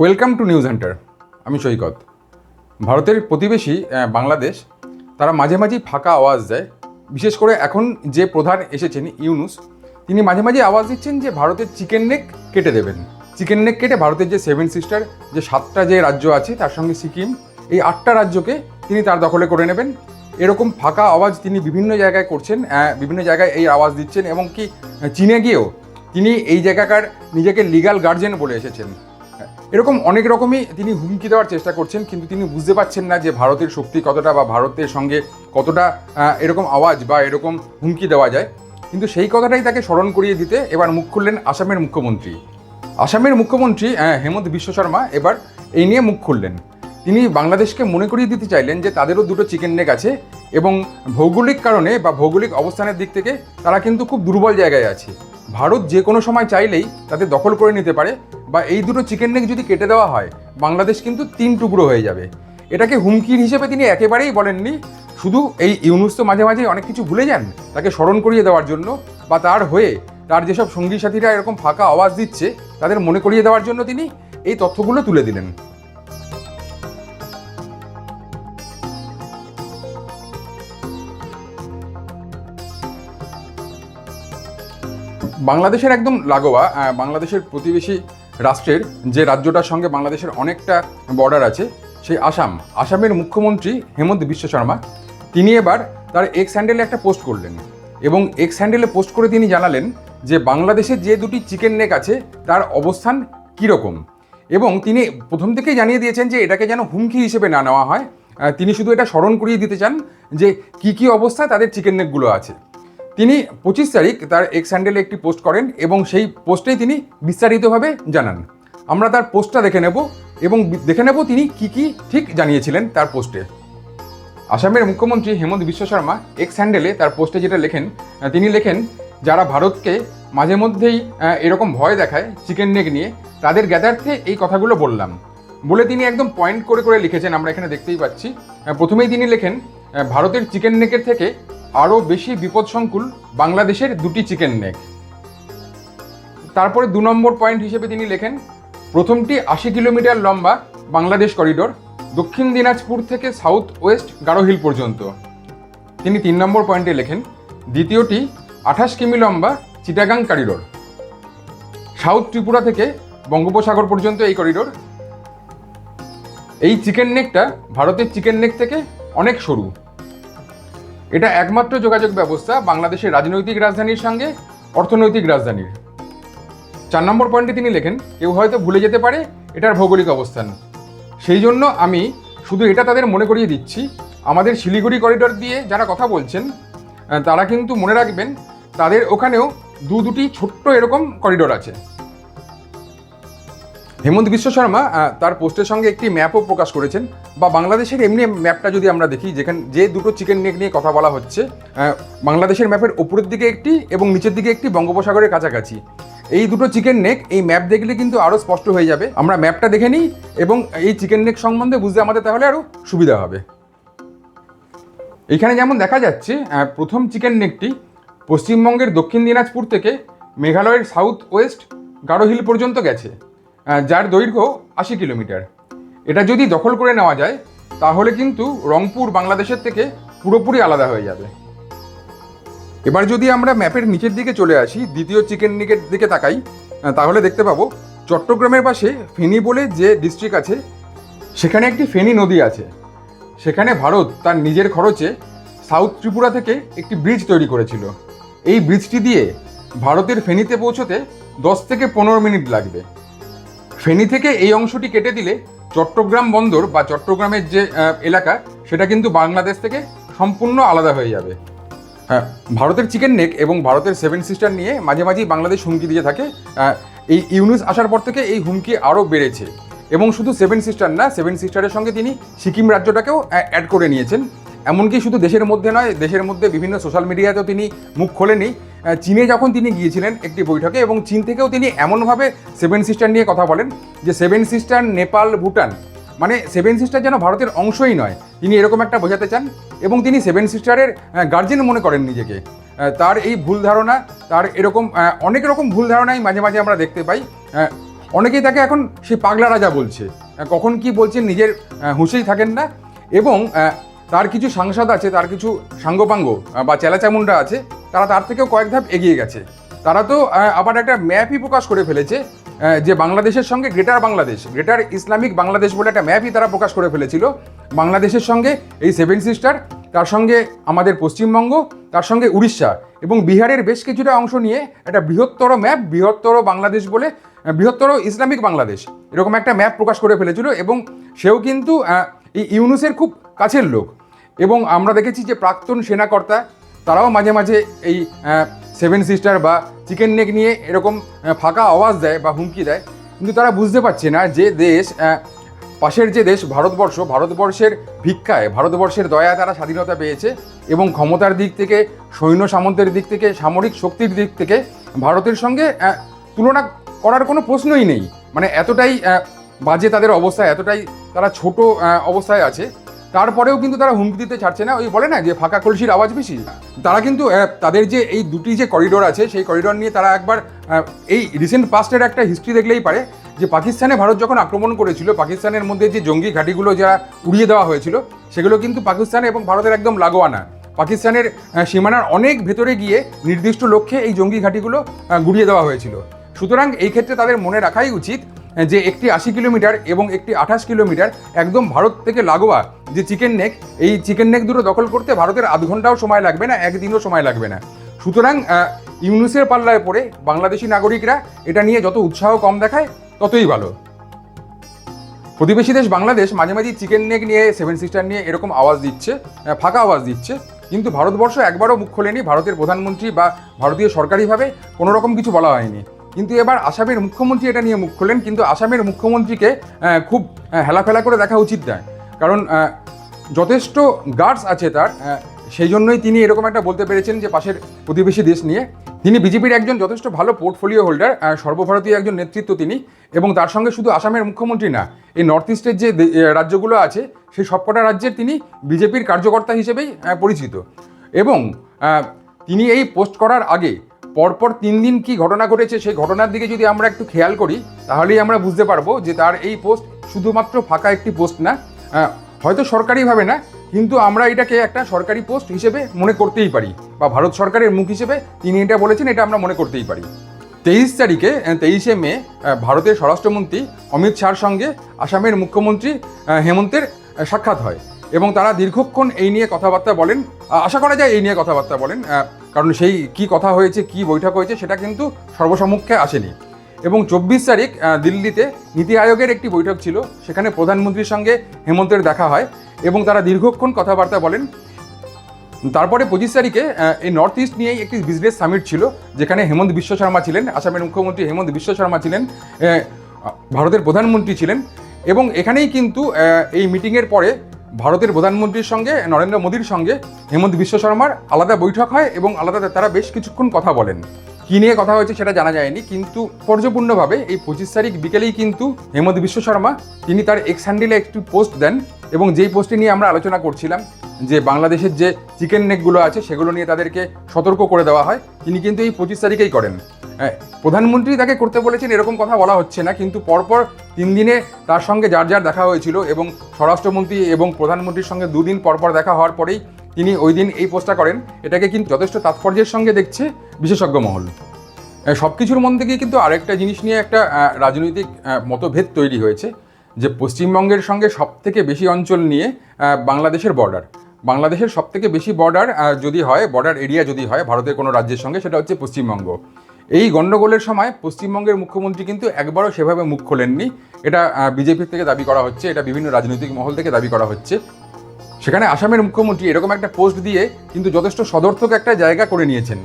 Welcome to news Hunter আমি সৈকত। ভারতের প্রতিবেশী বাংলাদেশ, তারা মাঝে মাঝেই ফাঁকা আওয়াজ দেয়। বিশেষ করে এখন যে প্রধান এসেছেন ইউনুস, তিনি মাঝে মাঝে আওয়াজ দিচ্ছেন যে ভারতের চিকেন নেক কেটে দেবেন। চিকেন নেক কেটে ভারতের যে সেভেন সিস্টার, যে সাতটা যে রাজ্য আছে, তার সঙ্গে সিকিম, এই আটটা রাজ্যকে তিনি তার দখলে করে নেবেন। এরকম ফাঁকা আওয়াজ তিনি বিভিন্ন জায়গায় করছেন বিভিন্ন জায়গায় এই আওয়াজ দিচ্ছেন এবং কি চীনে গিয়েও তিনি এই জায়গাকার নিজেকে লিগাল গার্জেন বলে এসেছেন। এরকম অনেক রকমই তিনি হুমকি দেওয়ার চেষ্টা করছেন, কিন্তু তিনি বুঝতে পারছেন না যে ভারতের শক্তি কতটা বা ভারতের সঙ্গে কতটা এরকম আওয়াজ বা এরকম হুমকি দেওয়া যায়। কিন্তু সেই কথাটাই তাকে স্মরণ করিয়ে দিতে এবার মুখ খুললেন আসামের মুখ্যমন্ত্রী। আসামের মুখ্যমন্ত্রী হেমন্ত বিশ্ব শর্মা এবার এই নিয়ে মুখ খুললেন। তিনি বাংলাদেশকে মনে করিয়ে দিতে চাইলেন যে তাদেরও দুটো চিকেন নেক আছে এবং ভৌগোলিক কারণে বা ভৌগোলিক অবস্থানের দিক থেকে তারা কিন্তু খুব দুর্বল জায়গায় আছে। ভারত যে কোনো সময় চাইলেই তাদের দখল করে নিতে পারে বা এই দুটো চিকেন নেক যদি কেটে দেওয়া হয়, বাংলাদেশ কিন্তু তিন টুকরো হয়ে যাবে। এটাকে হুমকির হিসেবে তিনি একেবারেই বলেননি। শুধু এই ইউনুস তো মাঝে মাঝে অনেক কিছু ভুলে যান, তাকে স্মরণ করিয়ে দেওয়ার জন্য বা তার হয়ে তার যেসব সঙ্গী সাথীরা এরকম ফাঁকা আওয়াজ দিচ্ছে, তাদের মনে করিয়ে দেওয়ার জন্য তিনি এই তথ্যগুলো তুলে দিলেন। বাংলাদেশের একদম লাগোয়া বাংলাদেশের প্রতিবেশী রাষ্ট্রের যে রাজ্যটার সঙ্গে বাংলাদেশের অনেকটা বর্ডার আছে, সেই আসাম। আসামের মুখ্যমন্ত্রী হেমন্ত বিশ্ব শর্মা, তিনি এবার তার এক্স হ্যান্ডেলে একটা পোস্ট করলেন এবং এক্স হ্যান্ডেলে পোস্ট করে তিনি জানালেন যে বাংলাদেশের যে দুটি চিকেন নেক আছে, তার অবস্থান কীরকম? এবং তিনি প্রথম থেকেই জানিয়ে দিয়েছেন যে এটাকে যেন হুমকি হিসেবে না নেওয়া হয়। তিনি শুধু এটা স্মরণ করিয়ে দিতে চান যে কী কী অবস্থায় তাদের চিকেন নেকগুলো আছে। তিনি পঁচিশ তারিখ তার এক্স হ্যান্ডেলে একটি পোস্ট করেন এবং সেই পোস্টেই তিনি বিস্তারিতভাবে জানান। আমরা তার পোস্টটা দেখে নেব এবং দেখে নেব তিনি কি কি ঠিক জানিয়েছিলেন তার পোস্টে আসামের মুখ্যমন্ত্রী হেমন্ত বিশ্ব শর্মা এক্স হ্যান্ডেলে তার পোস্টে যেটা লেখেন তিনি লেখেন, যারা ভারতকে মাঝে মধ্যেই এরকম ভয় দেখায় চিকেন নেক নিয়ে, তাদের জ্ঞাতার্থে এই কথাগুলো বললাম। বলে তিনি একদম পয়েন্ট করে করে লিখেছেন, আমরা এখানে দেখতেই পাচ্ছি। প্রথমেই তিনি লেখেন ভারতের চিকেন নেকের থেকে আরও বেশি বিপদসংকুল বাংলাদেশের দুটি চিকেন নেক। তারপরে দু নম্বর পয়েন্ট হিসেবে তিনি লেখেন, প্রথমটি আশি কিলোমিটার লম্বা বাংলাদেশ করিডোর, দক্ষিণ দিনাজপুর থেকে সাউথ ওয়েস্ট গারো হিল পর্যন্ত। তিনি তিন নম্বর পয়েন্টে লেখেন, দ্বিতীয়টি আঠাশ কিমি লম্বা চিটাগাং করিডোর। সাউথ ত্রিপুরা থেকে বঙ্গোপসাগর পর্যন্ত এই করিডোর। এই চিকেন নেকটা ভারতের চিকেন নেক থেকে অনেক সরু। এটা একমাত্র যোগাযোগ ব্যবস্থা বাংলাদেশের রাজনৈতিক রাজধানীর সঙ্গে অর্থনৈতিক রাজধানীর। চার নম্বর পয়েন্টে তিনি লেখেন, কেউ হয়তো ভুলে যেতে পারে এটার ভৌগোলিক অবস্থান। সেই জন্য আমি শুধু এটা তাদের মনে করিয়ে দিচ্ছি, আমাদের শিলিগুড়ি করিডোর দিয়ে যারা কথা বলছেন তারা কিন্তু মনে রাখবেন, তাদের ওখানেও দু দুটি ছোট্ট এরকম করিডোর আছে। হেমন্ত বিশ্ব শর্মা তার পোস্টের সঙ্গে একটি ম্যাপও প্রকাশ করেছেন। বা বাংলাদেশের এমনি ম্যাপটা যদি আমরা দেখি, যেখানে যে দুটো চিকেন নেক নিয়ে কথা বলা হচ্ছে বাংলাদেশের ম্যাপের উপরের দিকে একটি এবং নিচের দিকে একটি বঙ্গোপসাগরের কাছাকাছি। এই দুটো চিকেন নেক এই ম্যাপ দেখলে কিন্তু আরও স্পষ্ট হয়ে যাবে। আমরা ম্যাপটা দেখে নিই এবং এই চিকেন নেক সম্বন্ধে বুঝতে আমাদের তাহলে আরও সুবিধা হবে। এখানে যেমন দেখা যাচ্ছে প্রথম চিকেন নেকটি পশ্চিমবঙ্গের দক্ষিণ দিনাজপুর থেকে মেঘালয়ের সাউথ ওয়েস্ট গারো হিল পর্যন্ত গেছে। যার দৈর্ঘ্য আশি কিলোমিটার। এটা যদি দখল করে নেওয়া যায়, তাহলে কিন্তু রংপুর বাংলাদেশের থেকে পুরোপুরি আলাদা হয়ে যাবে। এবার যদি আমরা ম্যাপের নিচের দিকে চলে আসি, দ্বিতীয় চিকেন নিকের দিকে তাকাই তাহলে দেখতে পাবো চট্টগ্রামের পাশে ফেনী বলে যে ডিস্ট্রিক্ট আছে, সেখানে একটি ফেনী নদী আছে। সেখানে ভারত তার নিজের খরচে সাউথ ত্রিপুরা থেকে একটি ব্রিজ তৈরি করেছিল। এই ব্রিজটি দিয়ে ভারতের ফেনীতে পৌঁছতে দশ থেকে পনেরো মিনিট লাগবে। ফেনী থেকে এই অংশটি কেটে দিলে চট্টগ্রাম বন্দর বা চট্টগ্রামের যে এলাকা, সেটা কিন্তু বাংলাদেশ থেকে সম্পূর্ণ আলাদা হয়ে যাবে। হ্যাঁ ভারতের চিকেন নেক এবং ভারতের সেভেন সিস্টার নিয়ে মাঝে মাঝেই বাংলাদেশ হুমকি দিয়ে থাকে। এই ইউনুস আসার পর থেকে এই হুমকি আরও বেড়েছে এবং শুধু সেভেন সিস্টার না, সেভেন সিস্টারের সঙ্গে তিনি সিকিম রাজ্যটাকেও অ্যাড করে নিয়েছেন। এমনকি শুধু দেশের মধ্যে নয়, দেশের মধ্যে বিভিন্ন সোশ্যাল মিডিয়াতেও তিনি মুখ খোলেনি চীনে যখন তিনি গিয়েছিলেন একটি বৈঠকে এবং চীন থেকেও তিনি এমনভাবে সেভেন সিস্টার নিয়ে কথা বলেন যে সেভেন সিস্টার নেপাল, ভুটান মানে সেভেন সিস্টার যেন ভারতের অংশই নয়, তিনি এরকম একটা বোঝাতে চান এবং তিনি সেভেন সিস্টারের গার্জেন মনে করেন নিজেকে। তার এই ভুল ধারণা, তার এরকম অনেক রকম ভুল ধারণাই মাঝে মাঝে আমরা দেখতে পাই। অনেকেই তাকে এখন সেই পাগলা রাজা বলছে। কখন কি বলছেন নিজের হুঁশেই থাকেন না। এবং তার কিছু সাংসদ আছে, তার কিছু সাঙ্গপাঙ্গ বা চেলাচামুন্ডা আছে তারা তার থেকেও কয়েক ধাপ এগিয়ে গেছে। তারা তো আবার একটা ম্যাপই প্রকাশ করে ফেলেছে যে বাংলাদেশের সঙ্গে greater Bangladesh, greater Islamic Bangladesh বলে একটা ম্যাপই তারা প্রকাশ করে ফেলেছিল। বাংলাদেশের সঙ্গে এই সেভেন সিস্টার তার সঙ্গে আমাদের পশ্চিমবঙ্গ, তার সঙ্গে উড়িষ্যা এবং বিহারের বেশ কিছুটা অংশ নিয়ে একটা বৃহত্তর ম্যাপ, বৃহত্তর বাংলাদেশ বলে বৃহত্তর ইসলামিক বাংলাদেশ এরকম একটা ম্যাপ প্রকাশ করে ফেলেছিল এবং সেও কিন্তু এই ইউনুসের খুব কাছের লোক। এবং আমরা দেখেছি যে প্রাক্তন সেনাকর্তা তারাও মাঝে মাঝে এই সেভেন সিস্টার বা চিকেন নেক নিয়ে এরকম ফাঁকা আওয়াজ দেয় বা হুমকি দেয়। কিন্তু তারা বুঝতে পারছে না যে দেশ পাশের যে দেশ ভারতবর্ষ, ভারতবর্ষের ভিক্ষায়, ভারতবর্ষের দয়া তারা স্বাধীনতা পেয়েছে এবং ক্ষমতার দিক থেকে, সৈন্য সামন্তের দিক থেকে, সামরিক শক্তির দিক থেকে ভারতের সঙ্গে তুলনা করার কোনো প্রশ্নই নেই। মানে এতটাই বাজে তাদের অবস্থা, এতটাই তারা ছোট অবস্থায় আছে। তারপরেও কিন্তু তারা হুমকি দিতে ছাড়ছে না। ওই বলে না যে ফাঁকা কলসির আওয়াজ বেশি। তারা কিন্তু তাদের যে এই দুটি যে করিডোর আছে, সেই করিডোর নিয়ে তারা একবার এই রিসেন্ট পাস্টের একটা হিস্ট্রি দেখলেই পারে যে পাকিস্তানে ভারত যখন আক্রমণ করেছিল, পাকিস্তানের মধ্যে যে জঙ্গি ঘাঁটিগুলো যা উড়িয়ে দেওয়া হয়েছিল, সেগুলো কিন্তু পাকিস্তান এবং ভারতের একদম লাগোয়ানা পাকিস্তানের সীমানার অনেক ভেতরে গিয়ে নির্দিষ্ট লক্ষ্যে এই জঙ্গি ঘাঁটিগুলো গুড়িয়ে দেওয়া হয়েছিল। সুতরাং এই ক্ষেত্রে তাদের মনে রাখাই উচিত যে একটি আশি কিলোমিটার এবং একটি আঠাশ কিলোমিটার একদম ভারত থেকে লাগোয়া যে চিকেন নেক এই চিকেন নেক দুটো দখল করতে ভারতের আধ ঘন্টাও সময় লাগবে না, একদিনও সময় লাগবে না। সুতরাং ইউনুসের পাল্লায় পড়ে বাংলাদেশি নাগরিকরা এটা নিয়ে যত উৎসাহ কম দেখায়, ততই ভালো। প্রতিবেশী দেশ বাংলাদেশ মাঝে মাঝে চিকেন নেক নিয়ে সেভেন সিস্টার নিয়ে এরকম আওয়াজ দিচ্ছে ফাঁকা আওয়াজ দিচ্ছে। কিন্তু ভারতবর্ষ একবারও মুখ খোলেনি, ভারতের প্রধানমন্ত্রী বা ভারতীয় সরকারিভাবে কোনো রকম কিছু বলা হয়নি। কিন্তু এবার আসামের মুখ্যমন্ত্রী এটা নিয়ে মুখ খোলেন, কিন্তু আসামের মুখ্যমন্ত্রীকে খুব হেলাফেলা করে দেখা উচিত নয়। কারণ যথেষ্ট গার্ডস আছে তার সেই জন্যই তিনি এরকম একটা বলতে পেরেছেন যে পাশের প্রতিবেশী দেশ নিয়ে। তিনি বিজেপির একজন যথেষ্ট ভালো পোর্টফোলিও হোল্ডার সর্বভারতীয় একজন নেতৃত্ব তিনি, এবং তার সঙ্গে শুধু আসামের মুখ্যমন্ত্রী না, এই নর্থ ইস্টের যে রাজ্যগুলো আছে, সেই সবকটা রাজ্যের তিনি বিজেপির কার্যকর্তা হিসেবেই পরিচিত। এবং তিনি এই পোস্ট করার আগে পরপর তিন দিন কি ঘটনা ঘটেছে, সেই ঘটনার দিকে যদি আমরা একটু খেয়াল করি, তাহলেই আমরা বুঝতে পারব যে তার এই পোস্ট শুধুমাত্র ফাঁকা একটি পোস্ট না হয়তো সরকারিভাবে না, কিন্তু আমরা এটাকে একটা সরকারি পোস্ট হিসেবে মনে করতেই পারি বা ভারত সরকারের মুখ হিসেবে তিনি এটা বলেছেন, এটা আমরা মনে করতেই পারি। তেইশ তারিখে তেইশে মে ভারতের স্বরাষ্ট্রমন্ত্রী অমিত শাহর সঙ্গে আসামের মুখ্যমন্ত্রী হেমন্তের সাক্ষাৎ হয় এবং তারা দীর্ঘক্ষণ এই নিয়ে কথাবার্তা বলেন আশা করা যায় এই নিয়ে কথাবার্তা বলেন কারণ সেই কি কথা হয়েছে, কি বৈঠক হয়েছে, সেটা কিন্তু সর্বসম্মুখে আসেনি। এবং চব্বিশ তারিখ দিল্লিতে নীতি আয়োগের একটি বৈঠক ছিল, সেখানে প্রধানমন্ত্রীর সঙ্গে হেমন্তের দেখা হয় এবং তারা দীর্ঘক্ষণ কথাবার্তা বলেন। তারপরে পঁচিশ তারিখে এই নর্থ ইস্ট নিয়েই একটি বিজনেস সামিট ছিল, যেখানে হেমন্ত বিশ্ব শর্মা ছিলেন, আসামের মুখ্যমন্ত্রী হেমন্ত বিশ্ব শর্মা ছিলেন ভারতের প্রধানমন্ত্রী ছিলেন। এবং এখানেই কিন্তু এই মিটিংয়ের পরে ভারতের প্রধানমন্ত্রীর সঙ্গে, নরেন্দ্র মোদীর সঙ্গে হেমন্ত বিশ্ব শর্মার আলাদা বৈঠক হয় এবং আলাদা তারা বেশ কিছুক্ষণ কথা বলেন। কী নিয়ে কথা হয়েছে সেটা জানা যায়নি, কিন্তু পর্যপূর্ণভাবে এই পঁচিশ তারিখ বিকেলেই কিন্তু হেমন্ত বিশ্ব শর্মা, তিনি তার এক্স হ্যান্ডেলে একটি পোস্ট দেন এবং যেই পোস্টটি নিয়ে আমরা আলোচনা করছিলাম যে বাংলাদেশের যে চিকেন নেকগুলো আছে সেগুলো নিয়ে তাদেরকে সতর্ক করে দেওয়া হয়। তিনি কিন্তু এই পঁচিশ তারিখেই করেন। হ্যাঁ, প্রধানমন্ত্রী তাকে করতে বলেছেন এরকম কথা বলা হচ্ছে না কিন্তু পরপর তিন দিনে তার সঙ্গে যার যার দেখা হয়েছিল এবং স্বরাষ্ট্রমন্ত্রী এবং প্রধানমন্ত্রীর সঙ্গে দুদিন পরপর দেখা হওয়ার পরেই তিনি ওই দিন এই পোস্টটা করেন। এটাকে কিন্তু যথেষ্ট তাৎপর্যের সঙ্গে দেখছে বিশেষজ্ঞ মহল। সব কিছুর মধ্যে গিয়ে কিন্তু আরেকটা জিনিস নিয়ে একটা রাজনৈতিক মতভেদ তৈরি হয়েছে যে পশ্চিমবঙ্গের সঙ্গে সব থেকে বেশি অঞ্চল নিয়ে বাংলাদেশের বর্ডার বাংলাদেশের সব থেকে বেশি বর্ডার যদি হয় বর্ডার এরিয়া যদি হয়, ভারতের কোনো রাজ্যের সঙ্গে, সেটা হচ্ছে পশ্চিমবঙ্গ। এই গণ্ডগোলের সময় পশ্চিমবঙ্গের মুখ্যমন্ত্রী কিন্তু একবারও সেভাবে মুখ খোলেননি। এটা বিজেপির থেকে দাবি করা হচ্ছে, এটা বিভিন্ন রাজনৈতিক মহল থেকে দাবি করা হচ্ছে। সেখানে আসামের মুখ্যমন্ত্রী এরকম একটা পোস্ট দিয়ে কিন্তু যথেষ্ট সদর্থক একটা জায়গা করে নিয়েছেন।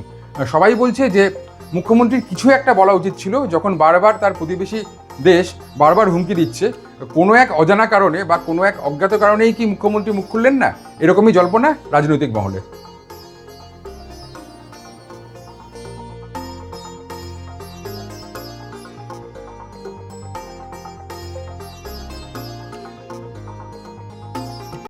সবাই বলছে যে, মুখ্যমন্ত্রীর কিছু একটা বলা উচিত ছিল, যখন বারবার তার প্রতিবেশী দেশ বারবার হুমকি দিচ্ছে। কোনো এক অজানা কারণে বা কোনো এক অজ্ঞাত কারণেই কি মুখ্যমন্ত্রী মুখ খুললেন না? এরকমই জল্পনা রাজনৈতিক মহলে।